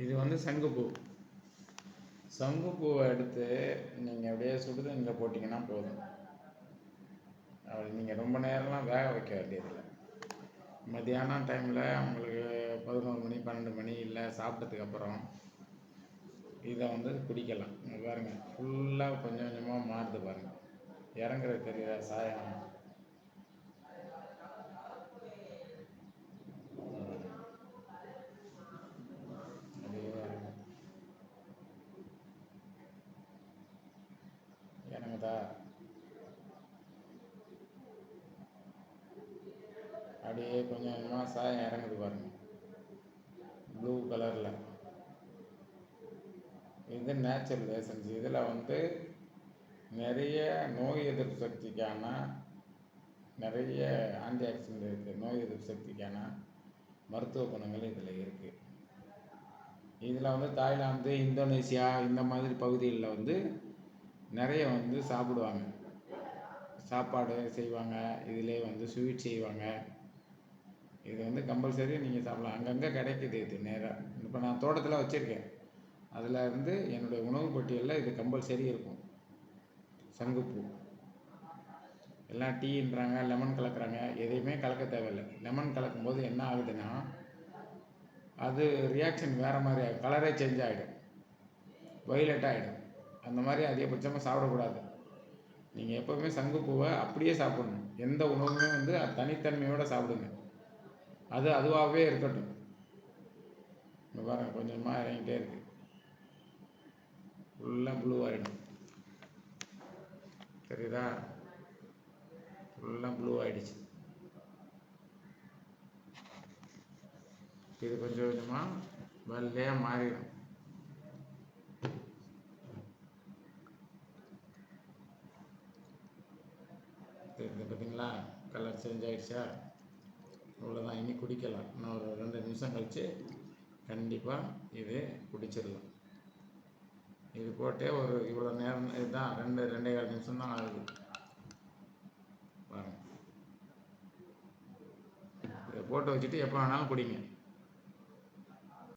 இது வந்து சங்குப்பூ. சங்குப்பூவை எடுத்து நீங்கள் அப்படியே சுடுதண்ணியில் போட்டிங்கன்னா போதும். அப்படி நீங்கள் ரொம்ப நேரம்லாம் வேக வைக்க வேண்டியதில்லை. மத்தியானம் டைமில் உங்களுக்கு பதினோரு மணி பன்னெண்டு மணி இல்லை சாப்பிட்டதுக்கப்புறம் இதை வந்து குடிக்கலாம். பாருங்கள் ஃபுல்லாக கொஞ்சம் கொஞ்சமாக மாறுது பாருங்கள் இறங்குறது தெரியுதா சாயம் அப்படியே இறங்கு. இறங்குதா அப்படியே கொஞ்சம் கொஞ்சமாக சாயம் இறங்குது பாருங்க. ப்ளூ கலரில் இது நேச்சுரல் ஏசன்ஸ் இதில் வந்து நிறைய நோய் எதிர்ப்பு சக்திக்கான நிறைய ஆன்டி ஆக்சிடென்ட் இருக்குது நோய் எதிர்ப்பு சக்திக்கான மருத்துவ குணங்கள் இதில் இருக்குது இதில் வந்து தாய்லாந்து இந்தோனேசியா இந்த மாதிரி பகுதிகளில் வந்து நிறைய வந்து சாப்பிடுவாங்க. சாப்பாடு செய்வாங்க. இதிலே வந்து ஸ்வீட் செய்வாங்க. இது வந்து கம்பல்சரி நீங்கள் சாப்பிடலாம். அங்கங்கே கிடைக்குது இது நேராக இப்போ நான் தோட்டத்தில் வச்சுருக்கேன். அதில் இருந்து என்னுடைய உணவு பட்டியலில் இது கம்பல்சரி இருக்கும். சங்குப்பூ. எல்லாம் டீன்றாங்க லெமன் கலக்குறாங்க. எதையுமே கலக்க தேவையில்லை. லெமன் கலக்கும்போது என்ன ஆகுதுன்னா அது ரியாக்ஷன் வேறு மாதிரி ஆகும். கலரே சேஞ்ச் ஆகிடும் வயலட் ஆகிடும் அந்த மாதிரி அதிகபட்சமாக சாப்பிடக்கூடாது. நீங்கள் எப்போவுமே சங்குப்பூவை அப்படியே சாப்பிடணும். எந்த உணவுமே வந்து அது தனித்தன்மையோடு சாப்பிடுங்க. அது அதுவாகவே இருக்கட்டும். இங்கே பாருங்க கொஞ்சமாக இறங்கிட்டே இருக்கு. ஃபுல்லாக ப்ளூ ஆகிடும் தெரியுதா ஃபுல்லாக ப்ளூ ஆகிடுச்சு இது கொஞ்சம் கொஞ்சமாக வெள்ளையாக மாறிடும். இது பார்த்தீங்களா கலர் சேஞ்ச் ஆகிடுச்சா அவ்வளோதான் இனி குடிக்கலாம். இன்னும் ஒரு ரெண்டு நிமிஷம் கழித்து கண்டிப்பாக இது குடிச்சிடலாம். இது போட்டே ஒரு இவ்வளோ நேரம் இதுதான். ரெண்டு ரெண்டே கால் நிமிஷம் தான் ஆகுது. பாருங்க. இதை போட்டு வச்சுட்டு எப்போ வேணாலும் குடிங்க.